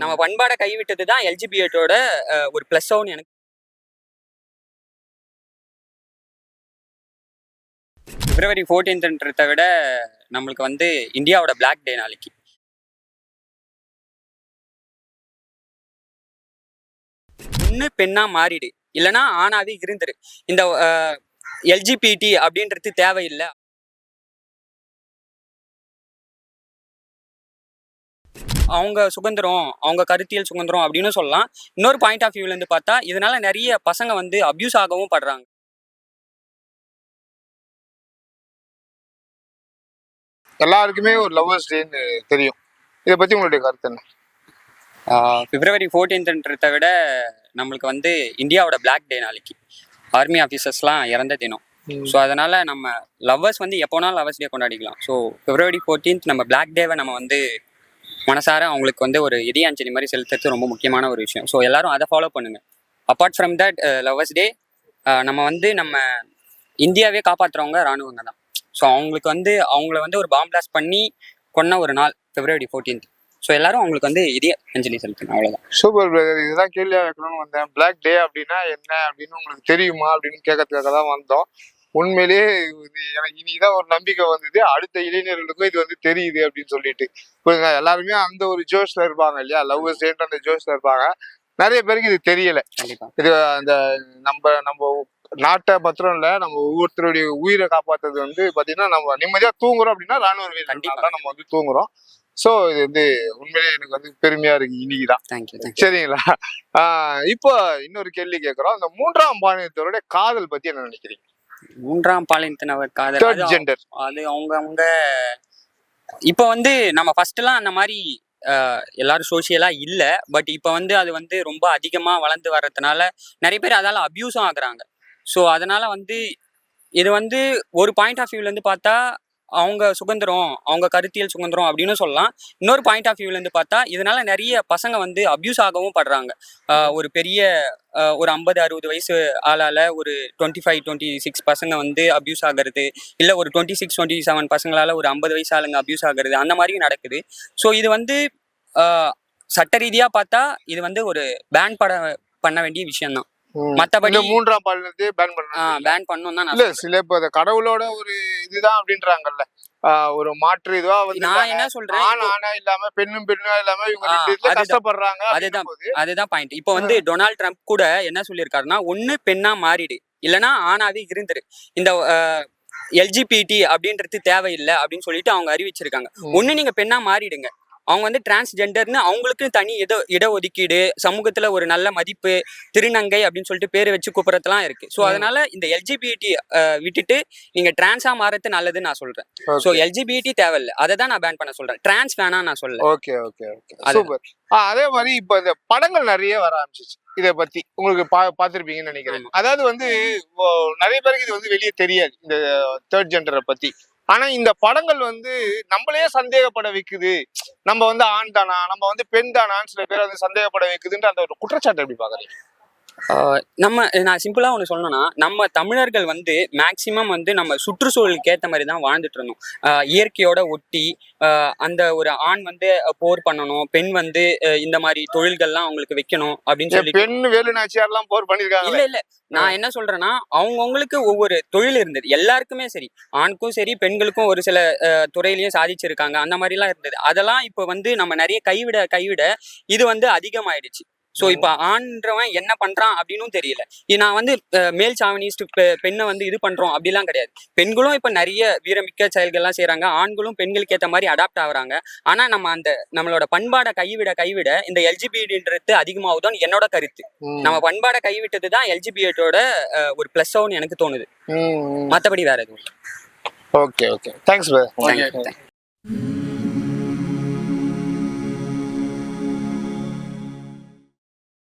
நம்ம பண்பாடை கைவிட்டது தான் எல்ஜிபிஎட்டோட ஒரு ப்ளஸ் ஆகும்னு எனக்கு. பிப்ரவரி ஃபோர்டீன்த்ன்றத விட நம்மளுக்கு வந்து இந்தியாவோட பிளாக் டே நாளைக்கு. பொண்ணு பெண்ணா மாறிடு. இல்லைன்னா ஆணாவே இருந்துரு. இந்த எல்ஜிபிடி அப்படின்றது தேவையில்லை. அவங்க சுதந்திரம் அவங்க கருத்தியல் சுதந்திரம் அப்படின்னு சொல்லலாம். இன்னொரு பாயிண்ட் ஆஃப் வியூல இருந்து பார்த்தா இதனால நிறைய பசங்க வந்து அபியூஸ் ஆகவும் படுறாங்க. எல்லாருக்குமே ஒரு லவ்வர்ஸ் டேன்னு தெரியும். இதை பத்தி உங்களுடைய கருத்து என்ன? பிப்ரவரி ஃபோர்டீன்த்ன்றதை விட நம்மளுக்கு வந்து இந்தியாவோட பிளாக் டே நாளைக்கு. ஆர்மி ஆஃபீஸர்ஸ்லாம் இறந்த தினம். ஸோ அதனால நம்ம லவ்வர்ஸ் வந்து எப்போனாலும் லவ்வர்ஸ் டே கொண்டாடிக்கலாம். ஸோ பிப்ரவரி ஃபோர்டீன்த் நம்ம பிளாக் டேவை நம்ம வந்து மனசார அவங்களுக்கு வந்து ஒரு இதய அஞ்சலி மாதிரி செலுத்துறது ரொம்ப முக்கியமான ஒரு விஷயம். ஸோ எல்லாரும் அதை ஃபாலோ பண்ணுங்க. Apart from that lovers day நம்ம வந்து நம்ம இந்தியாவே காப்பாற்றுறவங்க ராணுவங்க தான். ஸோ அவங்களுக்கு வந்து அவங்கள வந்து ஒரு பாம் பிளாஸ்ட் பண்ணி கொன்ன ஒரு நாள் பிப்ரவரி ஃபோர்டீன்த் ஸோ எல்லாரும் அவங்களுக்கு வந்து இதே அஞ்சலி செலுத்தணும் அவ்வளோதான் சூப்பர் பிரதர் இதுதான் கேள்வியாக வைக்கணும்னு வந்தேன். பிளாக் டே அப்படின்னா என்ன? அப்படின்னு உங்களுக்கு தெரியுமா? அப்படின்னு கேட்கறதுக்காக தான் வந்தோம். உண்மையிலேயே இது எனக்கு இனிதான் ஒரு நம்பிக்கை வந்தது. அடுத்த இளைஞர்களுக்கும் இது வந்து தெரியுது அப்படின்னு சொல்லிட்டு. புரியுங்க எல்லாருமே அந்த ஒரு ஜோஷ்ல இருப்பாங்க இல்லையா? லவ்வர்ஸ் டேன்ற அந்த ஜோஷ்ல இருப்பாங்க. நிறைய பேருக்கு இது தெரியல. இது அந்த நம்ம நம்ம நாட்டை மாத்திரம் இல்ல நம்ம ஒவ்வொருத்தருடைய உயிரை காப்பாத்துறது வந்து பாத்தீங்கன்னா நம்ம நிம்மதியா தூங்குறோம் அப்படின்னா ராணுவ கண்டிப்பா. தான் நம்ம வந்து தூங்குறோம். சோ இது வந்து உண்மையிலேயே எனக்கு வந்து பெருமையா இருக்கு. இன்னைக்குதான் தேங்க்யூ தேங்க்யூ சரிங்களா? இப்போ இன்னொரு கேள்வி கேக்குறோம். இந்த மூன்றாம் பாலினத்தோருடைய காதல் பத்தி என்ன நினைக்கிறீங்க? மூன்றாம் பாலினத்தினவர் காதல். அது அவங்க அவங்க இப்போ வந்து நம்ம ஃபர்ஸ்ட்லாம் அந்த மாதிரி எல்லாரும் சோஷியலா இல்ல. பட் இப்போ வந்து அது வந்து ரொம்ப அதிகமா வளர்ந்து வர்றதுனால நிறைய பேர் அதால அபியூஸும் ஆகுறாங்க. ஸோ அதனால வந்து இது வந்து ஒரு பாயிண்ட் ஆஃப் வியூல இருந்து பார்த்தா அவங்க சுதந்திரம் அவங்க கருத்தியல் சுதந்திரம் அப்படின்னு சொல்லலாம். இன்னொரு பாயிண்ட் ஆஃப் வியூலேருந்து பார்த்தா இதனால நிறைய பசங்க வந்து அப்யூஸ் ஆகவும் படுறாங்க. ஒரு பெரிய ஒரு ஐம்பது அறுபது வயசு ஆளால் ஒரு டுவெண்ட்டி ஃபைவ் டுவெண்ட்டி சிக்ஸ் பசங்க வந்து அப்யூஸ் ஆகிறது இல்லை ஒரு டுவெண்ட்டி சிக்ஸ் டுவெண்ட்டி செவன் பசங்களால் ஒரு ஐம்பது வயசு ஆளுங்க அப்யூஸ் ஆகுறது அந்த மாதிரியும் நடக்குது. ஸோ இது வந்து சட்ட ரீதியாக பார்த்தா இது வந்து ஒரு பேன் பட பண்ண வேண்டிய விஷயம்தான். மத்தபடி மூன்றாம் பாலினத்தையே பேன் பண்ணாங்க பேன் பண்ணணும் தான் இல்ல சில இப்ப இந்த கடவுளோட ஒரு இதுதான் அப்படின்றாங்கல்ல. ஆஹ் ஒரு மாற்று இதுவா வந்து நான் என்ன சொல்றேன்? ஆண் ஆணா இல்லாம பெண்ணும் பெண்ணும் இல்லாம இவங்க. கஷ்டப்படுறாங்க அதுதான். அதுதான் பாயிண்ட் இப்போ வந்து டொனால்ட் ட்ரம்ப் கூட என்ன சொல்லியிருக்காருன்னா ஒன்று பெண்ணா மாறிடு. இல்லைன்னா ஆணாவே இருந்துரு. இந்த எல்ஜிபிடி அப்படின்றது தேவையில்லை. அப்படின்னு சொல்லிட்டு அவங்க அறிவிச்சிருக்காங்க. ஒன்று நீங்க பெண்ணா மாறிடுங்க. அவங்க வந்து டிரான்ஸ்ஜெண்டர்னு அவங்களுக்கு தனி இட இடஒதுக்கீடு சமூகத்துல ஒரு நல்ல மதிப்பு திருநங்கை அப்படின்னு சொல்லிட்டு பேர் வச்சு கூப்பிடறதுலாம் இருக்கு. ஸோ. அதனால இந்த எல்ஜிபிடி விட்டுட்டு நீங்க டிரான்ஸா மாறது நல்லதுன்னு நான் சொல்றேன். ஸோ. எல்ஜிபிடி தேவையில்லை. அதை தான் நான் பேன் பண்ண சொல்றேன். டிரான்ஸ் வேணாம் நான் சொல்ல ஓகே ஓகே ஓகே அது- சூப்பர் அதே மாதிரி இப்ப இந்த படங்கள் நிறைய வர ஆரம்பிச்சிச்சு. இத பத்தி உங்களுக்கு பா பாத்திருப்பீங்கன்னு நினைக்கிறேன். அதாவது வந்து நிறைய பேருக்கு இது வந்து வெளியே தெரியாது. இந்த தேர்ட் ஜெண்டரை பத்தி. ஆனா இந்த படங்கள் வந்து நம்மளே சந்தேகப்பட வைக்குது. நம்ம வந்து ஆண் தானா நம்ம வந்து பெண் தானான்னு சில பேர் வந்து சந்தேகப்பட வைக்குதுன்ற அந்த ஒரு குற்றச்சாட்டு எப்படி பாக்குறீங்க நம்ம நான் சிம்பிளா ஒன்று சொல்லணும்னா நம்ம தமிழர்கள் வந்து மேக்சிமம் வந்து நம்ம சுற்றுச்சூழலுக்கு ஏற்ற மாதிரி தான் வாழ்ந்துட்டு இருந்தோம். இயற்கையோட ஒட்டி அந்த ஒரு ஆண் வந்து போர் பண்ணணும் பெண் வந்து இந்த மாதிரி தொழில்கள்லாம் அவங்களுக்கு வைக்கணும் அப்படின்னு சொல்லி பெண் வேலு நாச்சியார் எல்லாம் போர் பண்ணிருக்காங்க. இல்ல இல்ல. நான் என்ன சொல்றேன்னா அவங்கவுங்களுக்கு ஒவ்வொரு தொழில் இருந்தது. எல்லாருக்குமே சரி. ஆணுக்கும் சரி பெண்களுக்கும் ஒரு சில துறையிலயும் சாதிச்சிருக்காங்க. அந்த மாதிரிலாம் இருந்தது. அதெல்லாம் இப்போ வந்து நம்ம நிறைய கைவிட கைவிட இது வந்து அதிகமாயிடுச்சு. ஸோ இப்போ ஆண்ன்றவன் என்ன பண்றான் அப்படின்னும் தெரியல. நான் வந்து மேல் சாவனிஸ்ட் பெண்ணை வந்து இது பண்றோம் அப்படிலாம் கிடையாது. பெண்களும் இப்போ நிறைய வீரமிக்க செயல்கள்லாம் செய்றாங்க. ஆண்களும் பெண்களுக்கு ஏற்ற மாதிரி அடாப்ட் ஆகுறாங்க. ஆனா நம்ம அந்த நம்மளோட பண்பாடை கைவிட கைவிட இந்த எல்ஜிபிடின்றது அதிகமாகுதுன்னு என்னோட கருத்து. நம்ம பண்பாடை கைவிட்டது தான் எல்ஜிபிஎட்டோட ஒரு ப்ளஸ் ஆகும்னு எனக்கு தோணுது. மற்றபடி வேற எதுவும் ஓகே ஓகே. தேங்க்ஸ்